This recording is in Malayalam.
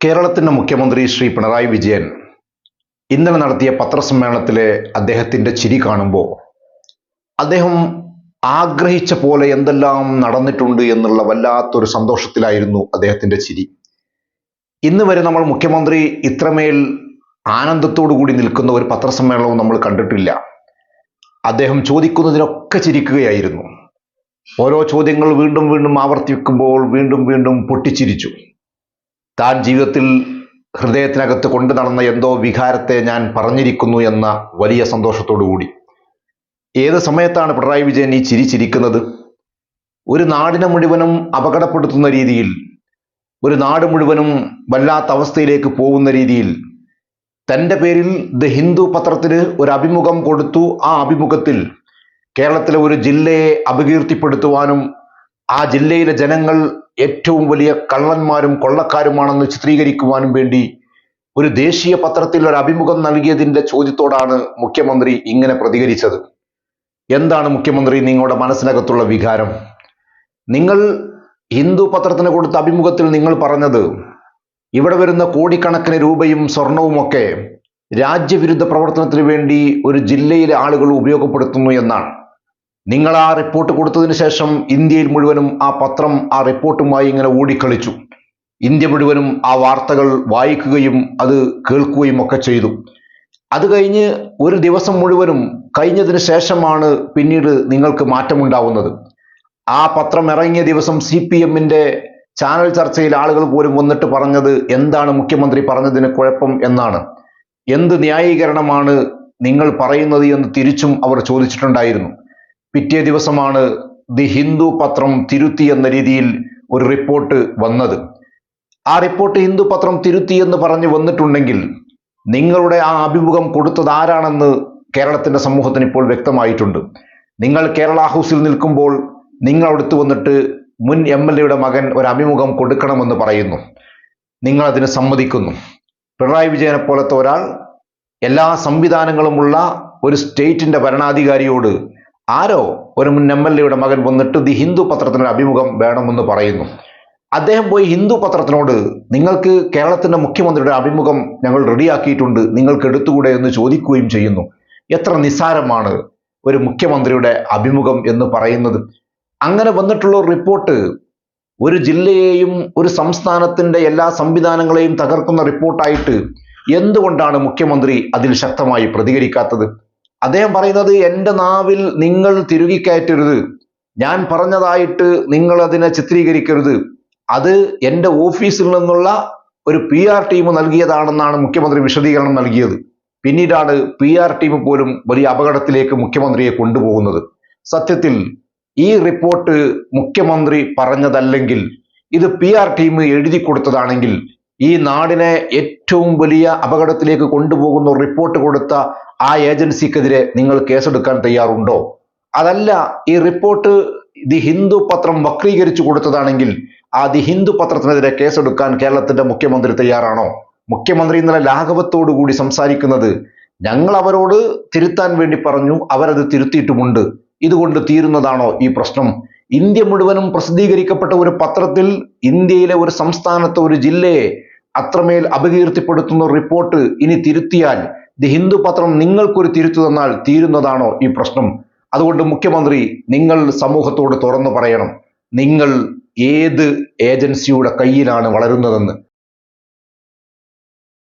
കേരളത്തിന്റെ മുഖ്യമന്ത്രി ശ്രീ പിണറായി വിജയൻ ഇന്നലെ നടത്തിയ പത്രസമ്മേളനത്തിലെ അദ്ദേഹത്തിന്റെ ചിരി കാണുമ്പോൾ അദ്ദേഹം ആഗ്രഹിച്ച പോലെ എന്തെല്ലാം നടന്നിട്ടുണ്ട് എന്നുള്ള വല്ലാത്തൊരു സന്തോഷത്തിലായിരുന്നു അദ്ദേഹത്തിന്റെ ചിരി. ഇന്ന് വരെ നമ്മൾ മുഖ്യമന്ത്രി ഇത്രമേൽ ആനന്ദത്തോടു കൂടി നിൽക്കുന്ന ഒരു പത്രസമ്മേളനവും നമ്മൾ കണ്ടിട്ടില്ല. അദ്ദേഹം ചോദിക്കുന്നതിനൊക്കെ ചിരിക്കുകയായിരുന്നു. ഓരോ ചോദ്യങ്ങൾ വീണ്ടും വീണ്ടും ആവർത്തിക്കുമ്പോൾ വീണ്ടും വീണ്ടും പൊട്ടിച്ചിരിച്ചു. താൻ ജീവിതത്തിൽ ഹൃദയത്തിനകത്ത് കൊണ്ടു നടന്ന എന്തോ വികാരത്തെ ഞാൻ പറഞ്ഞിരിക്കുന്നു എന്ന വലിയ സന്തോഷത്തോടു കൂടി ഏത് സമയത്താണ് പിണറായി വിജയൻ ഈ ചിരി ചിരിക്കുന്നത്? ഒരു നാടിനെ മുഴുവനും അപകടപ്പെടുത്തുന്ന രീതിയിൽ ഒരു നാട് മുഴുവനും വല്ലാത്ത അവസ്ഥയിലേക്ക് പോകുന്ന രീതിയിൽ തന്റെ പേരിൽ ദ ഹിന്ദു പത്രത്തിന് ഒരു അഭിമുഖം കൊടുത്തു. ആ അഭിമുഖത്തിൽ കേരളത്തിലെ ഒരു ജില്ലയെ അപകീർത്തിപ്പെടുത്തുവാനും ആ ജില്ലയിലെ ജനങ്ങൾ ഏറ്റവും വലിയ കള്ളന്മാരും കൊള്ളക്കാരുമാണെന്ന് ചിത്രീകരിക്കുവാനും വേണ്ടി ഒരു ദേശീയ പത്രത്തിൽ ഒരു അഭിമുഖം നൽകിയതിന്റെ ചോദ്യത്തോടാണ് മുഖ്യമന്ത്രി ഇങ്ങനെ പ്രതികരിച്ചത്. എന്താണ് മുഖ്യമന്ത്രി നിങ്ങളുടെ മനസ്സിനകത്തുള്ള വികാരം? നിങ്ങൾ ഹിന്ദു പത്രത്തിന് കൊടുത്ത അഭിമുഖത്തിൽ നിങ്ങൾ പറഞ്ഞത് ഇവിടെ വരുന്ന കോടിക്കണക്കിന് രൂപയും സ്വർണവുമൊക്കെ രാജ്യവിരുദ്ധ പ്രവർത്തനത്തിന് വേണ്ടി ഒരു ജില്ലയിലെ ആളുകൾ ഉപയോഗപ്പെടുത്തുന്നു എന്നാണ്. നിങ്ങൾ ആ റിപ്പോർട്ട് കൊടുത്തതിന് ശേഷം ഇന്ത്യയിൽ മുഴുവനും ആ പത്രം ആ റിപ്പോർട്ടുമായി ഇങ്ങനെ ഓടിക്കളിച്ചു. ഇന്ത്യ മുഴുവനും ആ വാർത്തകൾ വായിക്കുകയും അത് കേൾക്കുകയും ഒക്കെ ചെയ്തു. അത് കഴിഞ്ഞ് ഒരു ദിവസം മുഴുവനും കഴിഞ്ഞതിന് ശേഷമാണ് പിന്നീട് നിങ്ങൾക്ക് മാറ്റമുണ്ടാവുന്നത്. ആ പത്രം ഇറങ്ങിയ ദിവസം സി പി എമ്മിന്റെ ചാനൽ ചർച്ചയിൽ ആളുകൾ പോലും വന്നിട്ട് പറഞ്ഞത് എന്താണ് മുഖ്യമന്ത്രി പറഞ്ഞതിന് കുഴപ്പം എന്നാണ്. എന്ത് ന്യായീകരണമാണ് നിങ്ങൾ പറയുന്നത് എന്ന് തിരിച്ചും അവർ ചോദിച്ചിട്ടുണ്ടായിരുന്നു. പിറ്റേ ദിവസമാണ് ദി ഹിന്ദു പത്രം തിരുത്തി എന്ന രീതിയിൽ ഒരു റിപ്പോർട്ട് വന്നത്. ആ റിപ്പോർട്ട് ഹിന്ദു പത്രം തിരുത്തി എന്ന് പറഞ്ഞു വന്നിട്ടുണ്ടെങ്കിൽ നിങ്ങളുടെ ആ അഭിമുഖം കൊടുത്തത് ആരാണെന്ന് കേരളത്തിന്റെ സമൂഹത്തിന് ഇപ്പോൾ വ്യക്തമായിട്ടുണ്ട്. നിങ്ങൾ കേരള ഹൗസിൽ നിൽക്കുമ്പോൾ നിങ്ങൾ അടുത്ത് വന്നിട്ട് മുൻ എം എൽ എയുടെ മകൻ ഒരു അഭിമുഖം കൊടുക്കണമെന്ന് പറയുന്നു. നിങ്ങൾ അതിന് സമ്മതിക്കുന്നു. പിണറായി വിജയനെ പോലത്തെ ഒരാൾ എല്ലാ സംവിധാനങ്ങളുമുള്ള ഒരു സ്റ്റേറ്റിന്റെ ഭരണാധികാരിയോട് ആരോ ഒരു മുൻ എം എൽ എയുടെ മകൻ വന്നിട്ട് ദി ഹിന്ദു പത്രത്തിനൊരു അഭിമുഖം വേണമെന്ന് പറയുന്നു. അദ്ദേഹം പോയി ഹിന്ദു പത്രത്തിനോട് നിങ്ങൾക്ക് കേരളത്തിന്റെ മുഖ്യമന്ത്രിയുടെ അഭിമുഖം ഞങ്ങൾ റെഡിയാക്കിയിട്ടുണ്ട് നിങ്ങൾക്ക് എടുത്തുകൂടെ എന്ന് ചോദിക്കുകയും ചെയ്യുന്നു. എത്ര നിസ്സാരമാണ് ഒരു മുഖ്യമന്ത്രിയുടെ അഭിമുഖം എന്ന് പറയുന്നത്. അങ്ങനെ വന്നിട്ടുള്ള റിപ്പോർട്ട് ഒരു ജില്ലയെയും ഒരു സംസ്ഥാനത്തിന്റെ എല്ലാ സംവിധാനങ്ങളെയും തകർക്കുന്ന റിപ്പോർട്ടായിട്ട് എന്തുകൊണ്ടാണ് മുഖ്യമന്ത്രി അതിൽ ശക്തമായി പ്രതികരിക്കാത്തത്? അദ്ദേഹം പറയുന്നത് എന്റെ നാവിൽ നിങ്ങൾ തിരുകി കയറ്റരുത് ഞാൻ പറഞ്ഞതായിട്ട് നിങ്ങൾ അതിനെ ചിത്രീകരിക്കരുത്. അത് എന്റെ ഓഫീസിൽ നിന്നുള്ള ഒരു പി ആർ ടീം നൽകിയതാണെന്നാണ് മുഖ്യമന്ത്രി വിശദീകരണം നൽകിയത്. പിന്നീടാണ് പി ആർ ടീം പോലും വലിയ അപകടത്തിലേക്ക് മുഖ്യമന്ത്രിയെ കൊണ്ടുപോകുന്നത്. സത്യത്തിൽ ഈ റിപ്പോർട്ട് മുഖ്യമന്ത്രി പറഞ്ഞതല്ലെങ്കിൽ ഇത് പി ആർ ടീം എഴുതി കൊടുത്തതാണെങ്കിൽ ഈ നാടിനെ ഏറ്റവും വലിയ അപകടത്തിലേക്ക് കൊണ്ടുപോകുന്ന റിപ്പോർട്ട് കൊടുത്ത ആ ഏജൻസിക്കെതിരെ നിങ്ങൾ കേസെടുക്കാൻ തയ്യാറുണ്ടോ? അതല്ല ഈ റിപ്പോർട്ട് ദി ഹിന്ദു പത്രം വക്രീകരിച്ചു കൊടുത്തതാണെങ്കിൽ ആ ദി ഹിന്ദു പത്രത്തിനെതിരെ കേസെടുക്കാൻ കേരളത്തിന്റെ മുഖ്യമന്ത്രി തയ്യാറാണോ? മുഖ്യമന്ത്രി ഇന്നലെ ലാഘവത്തോടു കൂടി സംസാരിക്കുന്നത് ഞങ്ങൾ അവരോട് തിരുത്താൻ വേണ്ടി പറഞ്ഞു അവരത് തിരുത്തിയിട്ടുമുണ്ട്. ഇതുകൊണ്ട് തീരുന്നതാണോ ഈ പ്രശ്നം? ഇന്ത്യ മുഴുവനും പ്രസിദ്ധീകരിക്കപ്പെട്ട ഒരു പത്രത്തിൽ ഇന്ത്യയിലെ ഒരു സംസ്ഥാനത്തെ ഒരു ജില്ലയെ അത്രമേൽ അപകീർത്തിപ്പെടുത്തുന്ന റിപ്പോർട്ട് ഇനി തിരുത്തിയാൽ ദി ഹിന്ദു പത്രം നിങ്ങൾക്കൊരു തിരുത്തു തന്നാൽ തീരുന്നതാണോ ഈ പ്രശ്നം? അതുകൊണ്ട് മുഖ്യമന്ത്രി നിങ്ങൾ സമൂഹത്തോട് തുറന്നു പറയണം. നിങ്ങൾ ഏത് ഏജൻസിയുടെ കയ്യിലാണ് വളരുന്നതെന്ന്.